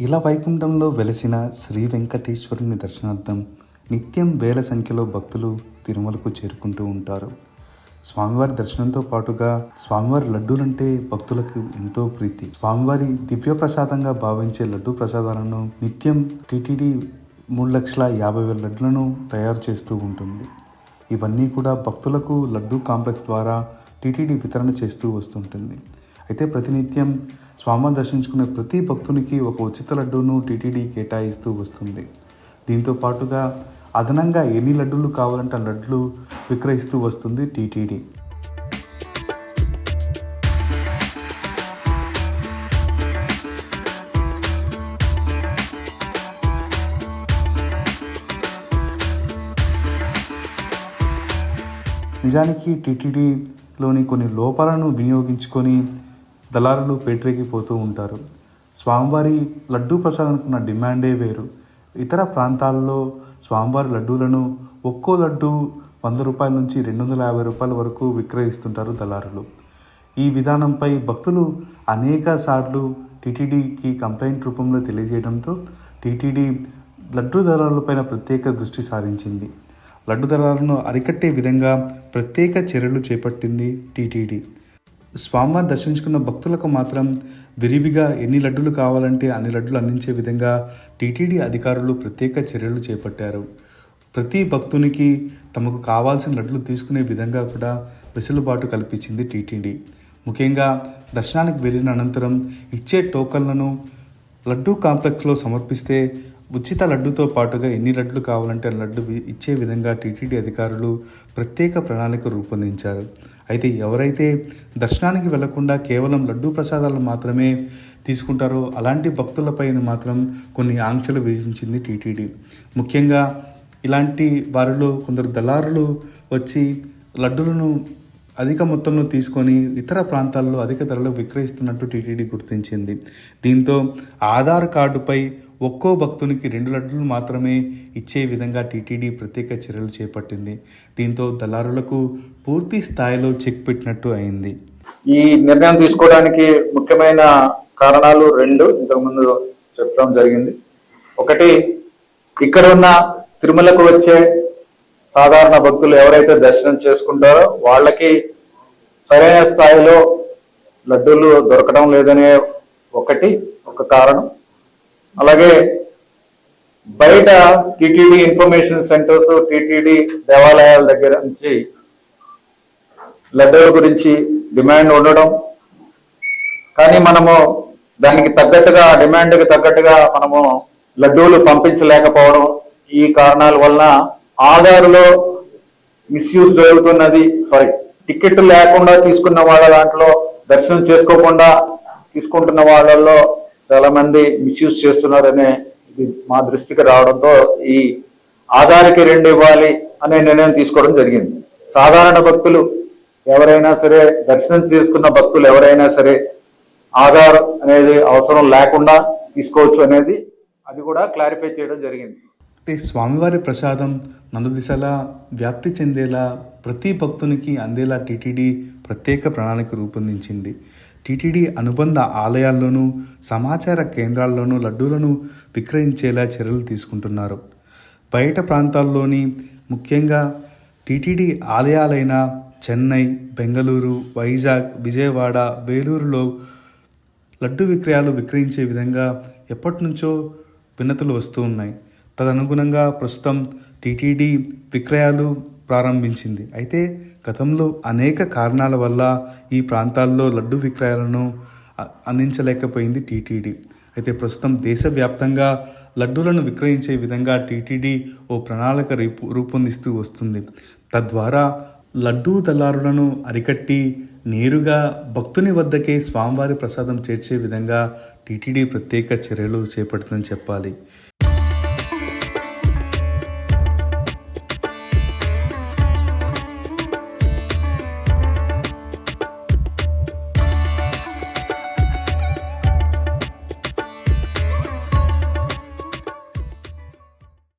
ఇలా వైకుంఠంలో వెలసిన శ్రీ వెంకటేశ్వరుని దర్శనార్థం నిత్యం వేల సంఖ్యలో భక్తులు తిరుమలకు చేరుకుంటూ ఉంటారు. స్వామివారి దర్శనంతో పాటుగా స్వామివారి లడ్డూలంటే భక్తులకు ఎంతో ప్రీతి. స్వామివారి దివ్య ప్రసాదంగా భావించే లడ్డూ ప్రసాదాలను నిత్యం టీటీడీ మూడు లక్షల యాభై వేల లడ్డులను తయారు చేస్తూ ఉంటుంది. ఇవన్నీ కూడా భక్తులకు లడ్డూ కాంప్లెక్స్ ద్వారా టీటీడీ వితరణ చేస్తూ వస్తుంటుంది. అయితే ప్రతినిత్యం స్వామిని దర్శించుకునే ప్రతి భక్తునికి ఒక ఉచిత లడ్డూను టీటీడీ కేటాయిస్తూ వస్తుంది. దీంతో పాటుగా అదనంగా ఎన్ని లడ్డూలు కావాలంటే ఆ లడ్లు విక్రయిస్తూ వస్తుంది టీటీడీ. నిజానికి టీటీడీలోని కొన్ని లోపాలను వినియోగించుకొని దళారులు పేటరేగిపోతూ ఉంటారు. స్వామివారి లడ్డూ ప్రసాదానికి ఉన్న డిమాండే వేరు. ఇతర ప్రాంతాల్లో స్వామివారి లడ్డూలను ఒక్కో లడ్డు వంద రూపాయల నుంచి రెండు వందల యాభై రూపాయల వరకు విక్రయిస్తుంటారు దళారులు. ఈ విధానంపై భక్తులు అనేక సార్లు టీటీడీకి కంప్లైంట్ రూపంలో తెలియజేయడంతో టీటీడీ లడ్డు దళారులపైన ప్రత్యేక దృష్టి సారించింది. లడ్డు దళాలను అరికట్టే విధంగా ప్రత్యేక చర్యలు చేపట్టింది టీటీడీ. స్వామివారిని దర్శించుకున్న భక్తులకు మాత్రం విరివిగా ఎన్ని లడ్డులు కావాలంటే అన్ని లడ్డులు అందించే విధంగా టీటీడీ అధికారులు ప్రత్యేక చర్యలు చేపట్టారు. ప్రతి భక్తునికి తమకు కావాల్సిన లడ్డులు తీసుకునే విధంగా కూడా వెసులుబాటు కల్పించింది టీటీడీ. ముఖ్యంగా దర్శనానికి వెళ్ళిన అనంతరం ఇచ్చే టోకన్లను లడ్డూ కాంప్లెక్స్లో సమర్పిస్తే ఉచిత లడ్డుతో పాటుగా ఎన్ని లడ్లు కావాలంటే అన్ని లడ్డు ఇచ్చే విధంగా టీటీడీ అధికారులు ప్రత్యేక ప్రణాళిక రూపొందించారు. అయితే ఎవరైతే దర్శనానికి వెళ్ళకుండా కేవలం లడ్డూ ప్రసాదాలు మాత్రమే తీసుకుంటారో అలాంటి భక్తులపైన మాత్రం కొన్ని ఆంక్షలు విధించింది టీటీడీ. ముఖ్యంగా ఇలాంటి వారిలో కొందరు దళారులు వచ్చి లడ్డులను అధిక మొత్తంలో తీసుకొని ఇతర ప్రాంతాల్లో అధిక ధరలో విక్రయిస్తున్నట్టు టీటీడీ గుర్తించింది. దీంతో ఆధార్ కార్డుపై ఒక్కో భక్తునికి రెండు లడ్డులు మాత్రమే ఇచ్చే విధంగా టీటీడీ ప్రత్యేక చర్యలు చేపట్టింది. దీంతో దళారులకు పూర్తి స్థాయిలో చెక్ పెట్టినట్టు అయింది. ఈ నిర్ణయం తీసుకోవడానికి ముఖ్యమైన కారణాలు రెండు ఇంతకుముందు చెప్పడం జరిగింది. ఒకటి ఇక్కడ ఉన్న తిరుమలకు వచ్చే సాధారణ భక్తులు ఎవరైతే దర్శనం చేసుకుంటారో వాళ్ళకి సరైన స్థాయిలో లడ్డూలు దొరకడం లేదనే ఒకటి ఒక కారణం. అలాగే బయట టీటీడీ ఇన్ఫర్మేషన్ సెంటర్స్ టీటీడీ దేవాలయాల దగ్గర నుంచి లడ్డూల గురించి డిమాండ్ ఉండడం. కానీ మనము దానికి తగ్గట్టుగా డిమాండ్కి తగ్గట్టుగా మనము లడ్డూలు పంపించలేకపోవడం ఈ కారణాల వలన ఆధార్లో మిస్యూజ్ జరుగుతున్నది. సారీ టికెట్ లేకుండా తీసుకున్న వాళ్ళ దాంట్లో దర్శనం చేసుకోకుండా తీసుకుంటున్న వాళ్ళల్లో చాలా మంది మిస్యూజ్ చేస్తున్నారనే ఇది మా దృష్టికి రావడంతో ఈ ఆధార్కి రెండు ఇవ్వాలి అనే నిర్ణయం తీసుకోవడం జరిగింది. సాధారణ భక్తులు ఎవరైనా సరే దర్శనం చేసుకున్న భక్తులు ఎవరైనా సరే ఆధార్ అనేది అవసరం లేకుండా తీసుకోవచ్చు అనేది అది కూడా క్లారిఫై చేయడం జరిగింది. స్వామివారి ప్రసాదం నలుదిశలా వ్యాప్తి చెందేలా ప్రతి భక్తునికి అందేలా టీటీడీ ప్రత్యేక ప్రణాళిక రూపొందించింది. టీటీడీ అనుబంధ ఆలయాల్లోనూ సమాచార కేంద్రాల్లోనూ లడ్డూలను విక్రయించేలా చర్యలు తీసుకుంటున్నారు. బయట ప్రాంతాల్లోని ముఖ్యంగా టీటీడీ ఆలయాలైన చెన్నై బెంగళూరు వైజాగ్ విజయవాడ వేలూరులో లడ్డు విక్రయాలు విక్రయించే విధంగా ఎప్పటి నుంచో వినతులు వస్తూ ఉన్నాయి. తదనుగుణంగా ప్రస్తుతం టీటీడీ విక్రయాలు ప్రారంభించింది. అయితే గతంలో అనేక కారణాల వల్ల ఈ ప్రాంతాల్లో లడ్డు విక్రయాలను అందించలేకపోయింది టీటీడీ. అయితే ప్రస్తుతం దేశవ్యాప్తంగా లడ్డూలను విక్రయించే విధంగా టీటీడీ ఓ ప్రణాళిక రూపు రూపొందిస్తూ వస్తుంది. తద్వారా లడ్డూ దళారులను అరికట్టి నేరుగా భక్తుని వద్దకే స్వామివారి ప్రసాదం చేర్చే విధంగా టీటీడీ ప్రత్యేక చర్యలు చేపడుతుందని చెప్పాలి.